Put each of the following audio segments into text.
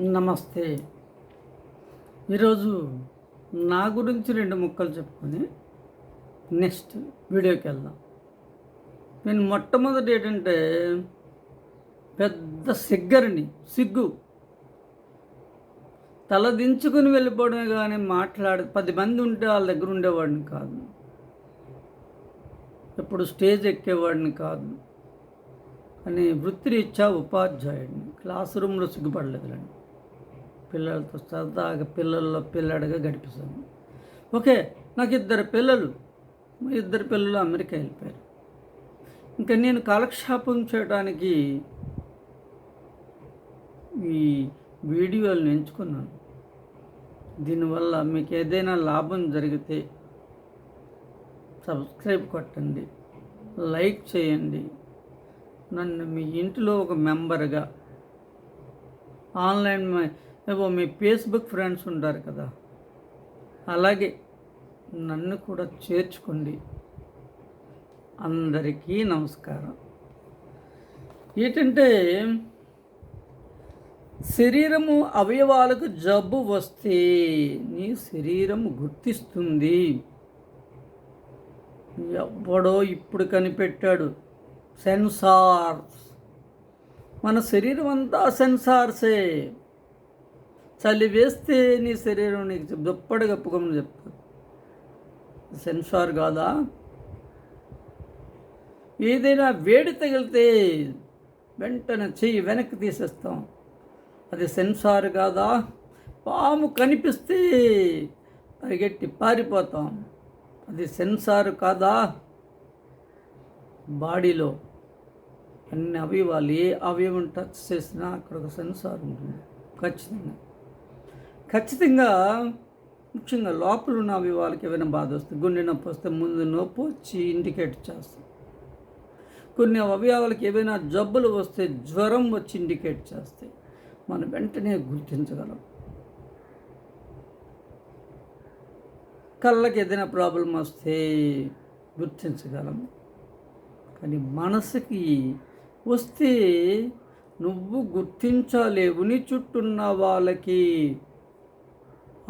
నమస్తే. ఈరోజు నా గురించి రెండు ముక్కలు చెప్పుకొని నెక్స్ట్ వీడియోకి వెళ్దాం. నేను మొట్టమొదటి ఏంటంటే పెద్ద సిగ్గరిని సిగ్గు తలదించుకుని వెళ్ళిపోవడమే కానీ మాట్లాడి పది మంది ఉంటే వాళ్ళ దగ్గర ఉండేవాడిని కాదు. ఎప్పుడు స్టేజ్ ఎక్కేవాడిని కాదు. అని వృత్తిరీత్యా ఉపాధ్యాయుడిని. క్లాస్ రూమ్లో సిగ్గుపడలేదులండి. పిల్లలతో సరదాగా పిల్లల్లో పిల్లడిగా గడిపిస్తాను ఓకే నాకు ఇద్దరు పిల్లలు. ఇద్దరు పిల్లలు అమెరికా వెళ్ళిపోయారు. ఇంకా నేను కాలక్షేపం చేయడానికి ఈ వీడియోలను ఎంచుకున్నాను. దీనివల్ల మీకు ఏదైనా లాభం జరిగితే సబ్స్క్రైబ్ కొట్టండి లైక్ చేయండి. నన్ను మీ ఇంటిలో ఒక మెంబర్గా ఆన్లైన్ ఏవో మీ ఫేస్బుక్ ఫ్రెండ్స్ ఉంటారు కదా. అలాగే నన్ను కూడా చేర్చుకోండి. అందరికీ నమస్కారం. ఏంటంటే శరీరము అవయవాలకు జబ్బు వస్తే నీ శరీరం గుర్తిస్తుంది. ఎవడో ఇప్పుడు కనిపెట్టాడు. సెన్సార్స్. మన శరీరం అంతా సెన్సార్సే. చలి వేస్తే నీ శరీరం నీకు చెప్- దుప్పటి కప్పుకోమని చెప్పు. సెన్సార్ కాదా? ఏదైనా వేడి తగిలితే వెంటనే చెయ్యి వెనక్కి తీసేస్తాం. అది సెన్సార్ కాదా? పాము కనిపిస్తే పరిగెట్టి పారిపోతాం. అది సెన్సార్ కాదా? బాడీలో అన్ని అవయవాలు ఏ అవయవం టచ్ చేసినా అక్కడ ఒక సెన్సార్ ఉంటుంది. ఖచ్చితంగా. ఖచ్చితంగా ముఖ్యంగా లోపల ఉన్న అవి వాళ్ళకి ఏమైనా బాధ వస్తుంది గుండె నొప్పి వస్తే ముందు నొప్పి వచ్చి ఇండికేట్ చేస్తుంది కొన్ని అవయవాలకి ఏవైనా జబ్బులు వస్తే జ్వరం వచ్చి ఇండికేట్ చేస్తాయి. మనం వెంటనే గుర్తించగలం. కళ్ళకి ఏదైనా ప్రాబ్లం వస్తే గుర్తించగలం. కానీ మనసుకి వస్తే నువ్వు గుర్తించలేవు. నీ చుట్టూన్న వాళ్ళకి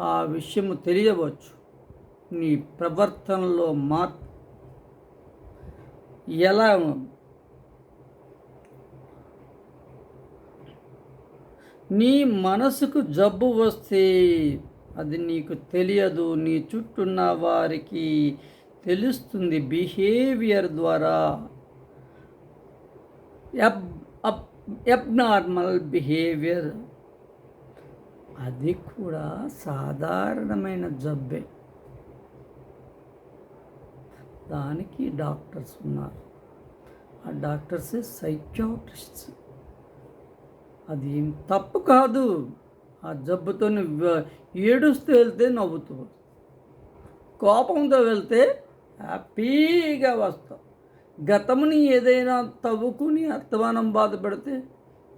ఆ విషయము తెలియవచ్చు. నీ ప్రవర్తనలో మార్పు ఎలా నీ మనసుకు జబ్బు వస్తే అది నీకు తెలియదు. నీ చుట్టూన్న వారికి తెలుస్తుంది. బిహేవియర్ ద్వారా ఎబ్ అబ్ ఎబ్నార్మల్ బిహేవియర్ అది కూడా సాధారణమైన జబ్బే. దానికి డాక్టర్స్ ఉన్నారు. ఆ డాక్టర్స్ సైకియాట్రిస్ట్స్. అది ఏం తప్పు కాదు. ఆ జబ్బుతో ఏడుస్తూ వెళ్తే నవ్వుతూ కోపంతో వెళ్తే హ్యాపీగా వస్తాం గతముని ఏదైనా తవ్వుకుని అర్థమానం బాధపడితే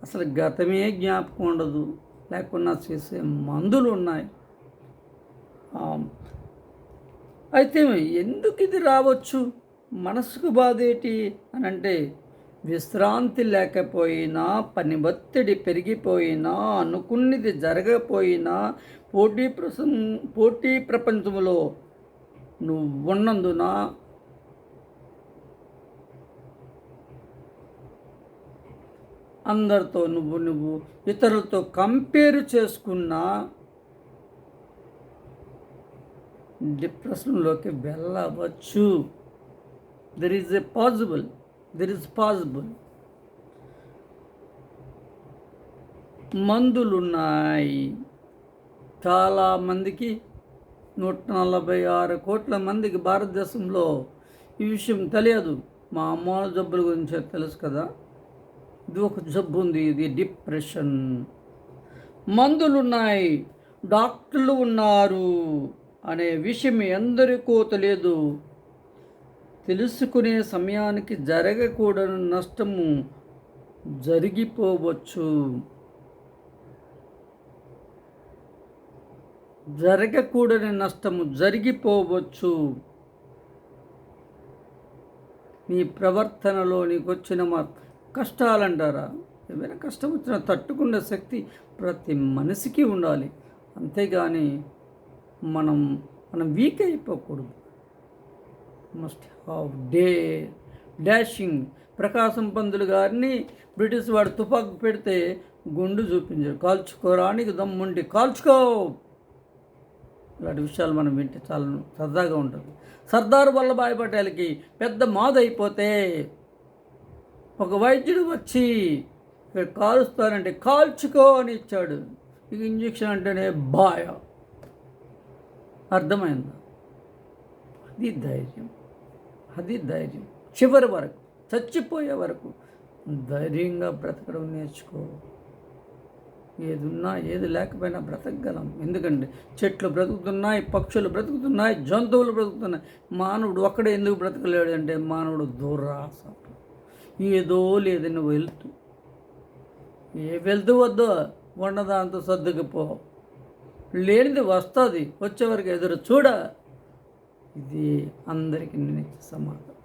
అసలు గతమే జ్ఞాపకం ఉండదు. లేకుండా చేసే మందులు ఉన్నాయి అయితే ఎందుకు ఇది రావచ్చు? మనసుకు బాధ ఏంటి అని అంటే విశ్రాంతి లేకపోయినా పని ఒత్తిడి పెరిగిపోయినా అనుకున్నది జరగకపోయినా పోటీ ప్రసం పోటీ ప్రపంచంలో నువ్వు ఉన్నందున అందరితో నువ్వు నువ్వు ఇతరులతో కంపేర్ చేసుకున్నా డిప్రెషన్లోకి వెళ్ళవచ్చు. There is a possible there is possible మందులున్నాయి. చాలామందికి నూట నలభై ఆరు కోట్ల మందికి భారతదేశంలో ఈ విషయం తెలియదు. మా అమ్మ జబ్బుల గురించి తెలుసు కదా. ఇది ఒక జబ్బు ఉంది ఇది డిప్రెషన్. మందులున్నాయి డాక్టర్లు ఉన్నారు అనే విషయం ఎందరికో తెలియదు తెలుసుకునే సమయానికి జరగకూడని నష్టము జరిగిపోవచ్చు. జరగకూడని నష్టము జరిగిపోవచ్చు. నీ ప్రవర్తనలో నీకు వచ్చిన మార్పు కష్టాలంటారా? ఏమైనా కష్టం వచ్చినా తట్టుకునే శక్తి ప్రతి మనిషికి ఉండాలి. అంతేగాని మనం మనం week అయిపోకూడదు. Must have day dashing Prakasam Pantulu గారిని బ్రిటిష్ వాడు తుపాకు పెడితే గుండు చూపించారు. కాల్చుకోరానికి దమ్ముండి కాల్చుకో! ఇలాంటి విషయాలు మనం వింటే చాలా సరదాగా ఉంటుంది. సర్దార్ వల్లభాయ్ పటేల్కి పెద్ద మాదైపోతే ఒక వైద్యుడు వచ్చి ఇక్కడ కాలుస్తానంటే కాల్చుకో అని ఇచ్చాడు. ఇక ఇంజక్షన్ అంటేనే బాయ అర్థమైందా? అది ధైర్యం. అది ధైర్యం. చివరి వరకు చచ్చిపోయే వరకు ధైర్యంగా బ్రతకడం నేర్చుకో. ఏది ఉన్నా ఏది లేకపోయినా బ్రతకగలం. ఎందుకంటే చెట్లు బ్రతుకుతున్నాయి పక్షులు బ్రతుకుతున్నాయి జంతువులు బ్రతుకుతున్నాయి. మానవుడు ఒక్కడే ఎందుకు బ్రతకలేడు అంటే మానవుడు దురాస ఏదో లేదని వెళ్తూ. ఏ వెళ్తూ వద్దో ఉన్నదాంతో సర్దుకుపో. లేనిది వస్తుంది వచ్చేవరకు ఎదురు చూడ. ఇది అందరికీ నేను ఇచ్చే సమాధానం.